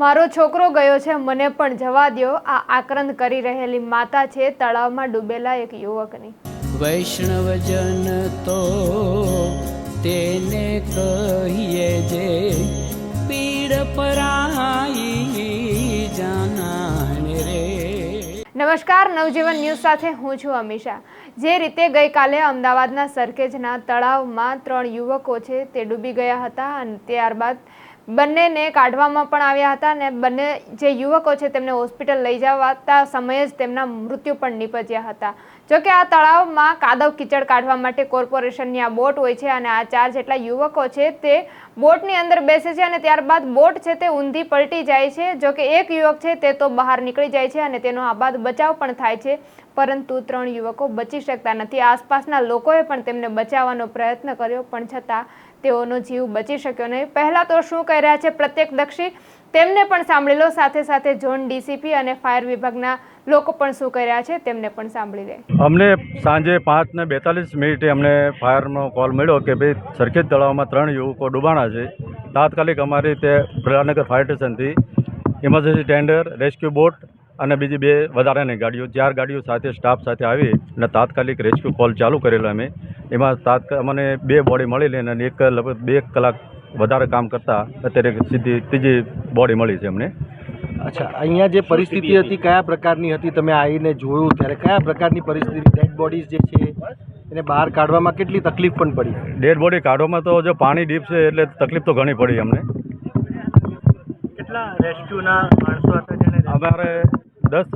મારો છોકરો ગયો છે મને પણ જવા દ્યો. આ આક્રંદ કરી રહેલી માતા છે તળાવમાં ડૂબેલા એક યુવકની. વૈષ્ણવજન તો તેને કહીએ જે પીડ પરાઈ જાનાને રે. નમસ્કાર નવજીવન ન્યૂઝ સાથે હું છું અમીષા. જે રીતે ગઈકાલે અમદાવાદના સરખેજના તળાવમાં ત્રણ યુવકો છે તે ડૂબી ગયા હતા અને ત્યારબાદ બંનેને કાઢવામાં પણ આવ્યા હતા અને બંને જે યુવકો છે તેમને હોસ્પિટલ લઈ જવાતા સમયે જ તેમના મૃત્યુ પણ નીપજ્યા હતા. જોકે આ તળાવમાં કાદવ કીચડ કાઢવા માટે કોર્પોરેશનની આ બોટ હોય છે અને આ ચાર જેટલા યુવકો છે તે બોટની અંદર બેસે છે અને ત્યારબાદ બોટ છે તે ઊંધી પલટી જાય છે. જોકે એક યુવક છે તે તો બહાર નીકળી જાય છે અને તેનો આબાદ બચાવ પણ થાય છે. પરંતુ ત્રણ યુવકો બચી શકતા નથી. આસપાસના લોકોએ પણ તેમને બચાવવાનો પ્રયત્ન કર્યો, પણ છતાં તેઓનો જીવ બચી શક્યો નહીં. પહેલાં તો શું કહી રહ્યા છે પ્રત્યક્ષદર્શી તેમને પણ સાંભળી લો. સાથે સાથે ઝોન ડીસીપી અને ફાયર વિભાગના લોકો પણ શું કરી રહ્યા છે તેમને પણ સાંભળી લે. અમને સાંજે પાંચ ને બેતાલીસ મિનિટે અમને ફાયરનો કોલ મળ્યો કે ભાઈ સરખેજ તળાવમાં ત્રણ યુવકો ડૂબાણા છે. તાત્કાલિક અમારી તે પ્રધાનગર ફાયર સ્ટેશનથી ઇમરજન્સી ટેન્ડર રેસ્ક્યુ બોટ અને બીજી બે વધારાની ગાડીઓ, ચાર ગાડીઓ સાથે સ્ટાફ સાથે આવી અને તાત્કાલિક રેસ્ક્યુ કોલ ચાલુ કરેલો અમે. એમાં તાત્કાલ મને બે બોડી મળેલી અને એક લગભગ બે કલાક વધારે કામ કરતાં અત્યારે સીધી ત્રીજી બોડી મળી છે અમને. અચ્છા અહીંયા જે પરિસ્થિતિ હતી કયા પ્રકારની હતી? તમે આવીને જોયું ત્યારે કયા પ્રકારની પરિસ્થિતિ? ડેડ બોડીઝ જે છે એને બહાર કાઢવામાં કેટલી તકલીફ પણ પડી? ડેડ બોડી કાઢવામાં તો જો પાણી ડીપ છે એટલે તકલીફ તો ઘણી પડી અમને. કેટલા રેસ્ક્યુના માણસો હતા અમારે દસ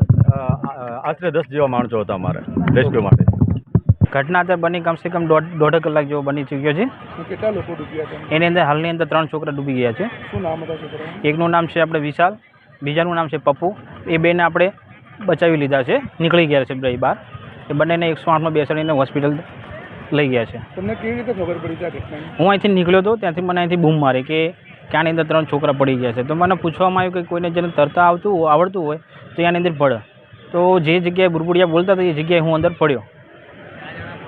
આશરે દસ જેવા માણસો હતા અમારે રેસ્ક્યુ માટે. ઘટના અત્યારે બની કમસે કમ દોઢ દોઢ કલાક જેવો બની ચૂક્યો છે. કેટલા લોકો ડૂબ્યા છે? એની અંદર હાલની અંદર ત્રણ છોકરા ડૂબી ગયા છે. શું નામ હતા છોકરા એકનું નામ છે આપણે વિશાલ બીજાનું નામ છે પપ્પુ. એ બેને આપણે બચાવી લીધા છે. નીકળી ગયા છે બે બહાર. એ બંનેને એકસો આઠમાં બેસાડીને હોસ્પિટલ લઈ ગયા છે. તમને કેવી રીતે ખબર પડી છે હું અહીંથી નીકળ્યો હતો ત્યાંથી મને અહીંથી બૂમ મારી કે ક્યાંની અંદર ત્રણ છોકરા પડી ગયા છે. તો મને પૂછવામાં આવ્યું કે કોઈને જેને તરતા આવતું આવડતું હોય તો ત્યાંની અંદર પડે તો જે જગ્યાએ બુરબુડિયા બોલતા હતા એ જગ્યાએ હું અંદર પડ્યો.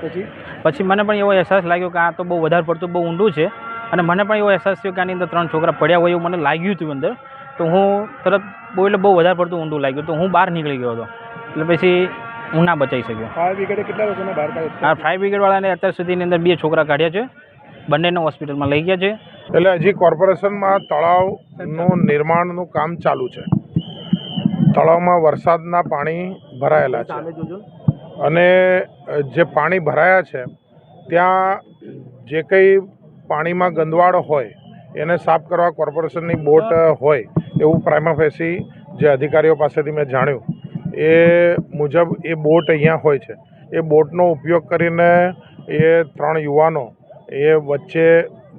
પછી? પછી મને પણ એવો અહેસાસ લાગ્યો કે આ તો બહુ વધારે પડતું બહુ ઊંડું છે. અને મને પણ એવો અહેસાસ થયો કે આની અંદર ત્રણ છોકરા પડ્યા હોય એવું મને લાગ્યું હતું અંદર. તો હું તરત બહુ એટલે બહુ વધારે પડતું ઊંડું લાગ્યું. તો હું બહાર નીકળી ગયો હતો. એટલે પછી હું ના બચાવી શક્યો. ફાયર બ્રિગેડે કેટલા લોકોને બહાર કાઢ્યા આ ફાયર બ્રિગેડવાળાને અત્યાર સુધીની અંદર બે છોકરા કાઢ્યા છે. બંનેને હોસ્પિટલમાં લઈ ગયા છે. એટલે હજી કોર્પોરેશનમાં તળાવનું નિર્માણનું કામ ચાલુ છે. તળાવમાં વરસાદના પાણી ભરાયેલા છે. અને જે પાણી ભરાયા છે, ત્યાં જે કંઈ પાણીમાં ગંદવાડ હોય, એને સાફ કરવા કોર્પોરેશનની બોટ હોય, એવું પ્રાઇમાફેસી જે અધિકારીઓ પાસેથી મેં જાણ્યું, એ મુજબ એ બોટ અહીંયા હોય છે. એ બોટનો ઉપયોગ કરીને એ ત્રણ યુવાનો એ વચ્ચે,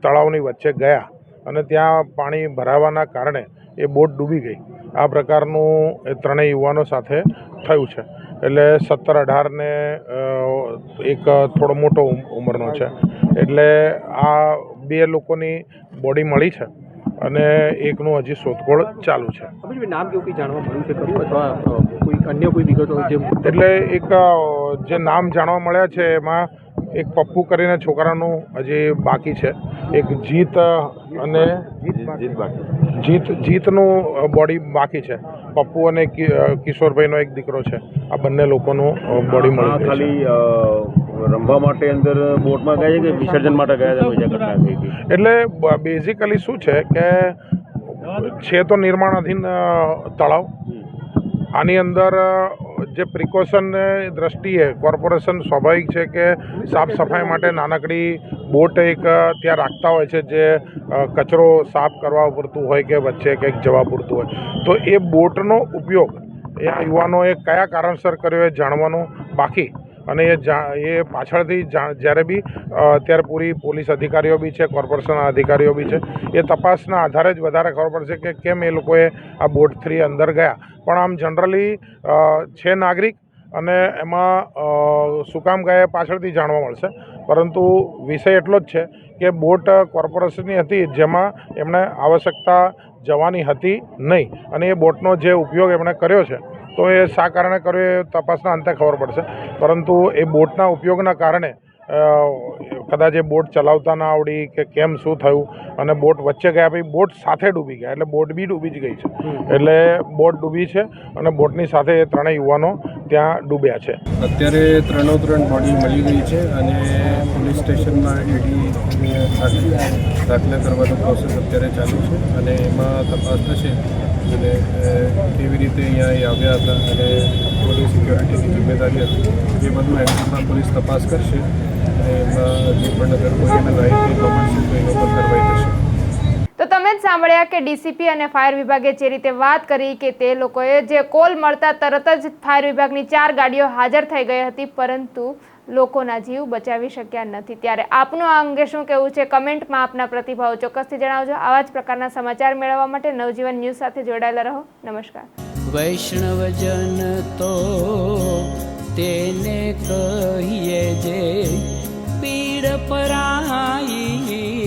તળાવની વચ્ચે ગયા અને ત્યાં પાણી ભરાવાના કારણે એ બોટ ડૂબી ગઈ. આ પ્રકારનું એ ત્રણેય યુવાનો સાથે થયું છે. એટલે સત્તર અઢાર ને એક થોડો મોટો ઉમ- ઉંમરનો છે. એટલે આ બે લોકોની બોડી મળી છે અને એકનું હજી શોધખોળ ચાલુ છે. નામ કેવું કંઈ જાણવા મળ્યું છે ખરું? અથવા કોઈ અન્ય કોઈ વિગતો જે એટલે એક જે નામ જાણવા મળ્યા છે એમાં એક પપ્પુ કરીને છોકરાનું હજી બાકી છે. એક જીત અને જીત જીતનું બોડી બાકી છે. પપ્પુ અને કિશોરભાઈનો એક દીકરો છે. આ બંને લોકોનું બોડી મળી ખાલી રમવા માટે અંદર બોટમાં ગયા કે વિસર્જન માટે ગયા હતા એટલે બેઝિકલી શું છે કે છે તો નિર્માણાધીન તળાવ. આની અંદર જે પ્રિકોશન દ્રષ્ટિએ કોર્પોરેશન સ્વાભાવિક છે કે સાફ સફાઈ માટે નાનકડી બોટ એક ત્યાં રાખતા હોય છે જે કચરો સાફ કરવા પૂરતું હોય કે વચ્ચે કંઈક જવા પૂરતું હોય. તો એ બોટનો ઉપયોગ એ યુવાનોએ કયા કારણસર કર્યો એ જાણવાનું બાકી. અને એ એ પાછળથી જ્યારે બી અત્યારે પૂરી પોલીસ અધિકારીઓ બી છે, કોર્પોરેશનના અધિકારીઓ બી છે, એ તપાસના આધારે જ વધારે ખબર પડશે કે કેમ એ લોકોએ આ બોટ થ્રી અંદર ગયા. પણ આમ જનરલી છે નાગરિક અને એમાં શું કામ ગયા પાછળથી જાણવા મળશે. પરંતુ વિષય એટલો જ છે કે બોટ કોર્પોરેશનની હતી જેમાં એમણે આવશ્યકતા જવાની હતી નહીં. અને એ બોટનો જે ઉપયોગ એમણે કર્યો છે તો એ શા કારણે કર્યો એ તપાસના અંતે ખબર પડશે. પરંતુ એ બોટના ઉપયોગના કારણે કદાચ એ બોટ ચલાવતા ના આવડી કે કેમ શું થયું અને બોટ વચ્ચે ગયા પછી બોટ સાથે ડૂબી ગયા એટલે બોટ બી ડૂબી જ ગઈ છે. એટલે બોટ ડૂબી છે અને બોટની સાથે એ ત્રણેય યુવાનો ત્યાં ડૂબ્યા છે. અત્યારે ત્રણો ત્રણ બોડી મળી ગઈ છે અને પોલીસ સ્ટેશનમાં ઈડી દાખલા કરવાનો પ્રોસેસ અત્યારે ચાલુ છે અને એમાં તપાસ થશે. અને કેવી રીતે અહીંયા એ આવ્યા હતા અને પોલીસ સિક્યોરિટીની જિમ્મેદારી હતી. એ બધું એન્ટ્રીમાં પોલીસ તપાસ કરશે અને એમાં જે પણ અગર કોઈ એને માહિતી મળશે તો એનો પર જ સાંભળ્યા કે ડીસીપી અને ફાયર વિભાગે જે રીતે વાત કરી કે તે લોકોએ જે કોલ મળતા તરત જ ફાયર વિભાગની ચાર ગાડીઓ હાજર થઈ ગઈ હતી, પરંતુ લોકોના જીવ બચાવી શક્યા નથી. ત્યારે આપનું આ અંગે શું કહેવું છે? કમેન્ટમાં આપના પ્રતિભાવ ચોક્કસથી જણાવજો. આવા જ પ્રકારના સમાચાર મેળવવા માટે નવજીવન ન્યૂઝ સાથે જોડાયેલા રહો. નમસ્કાર. વૈષ્ણવજન તો તેને કહીએ જે પીડ પરાઈ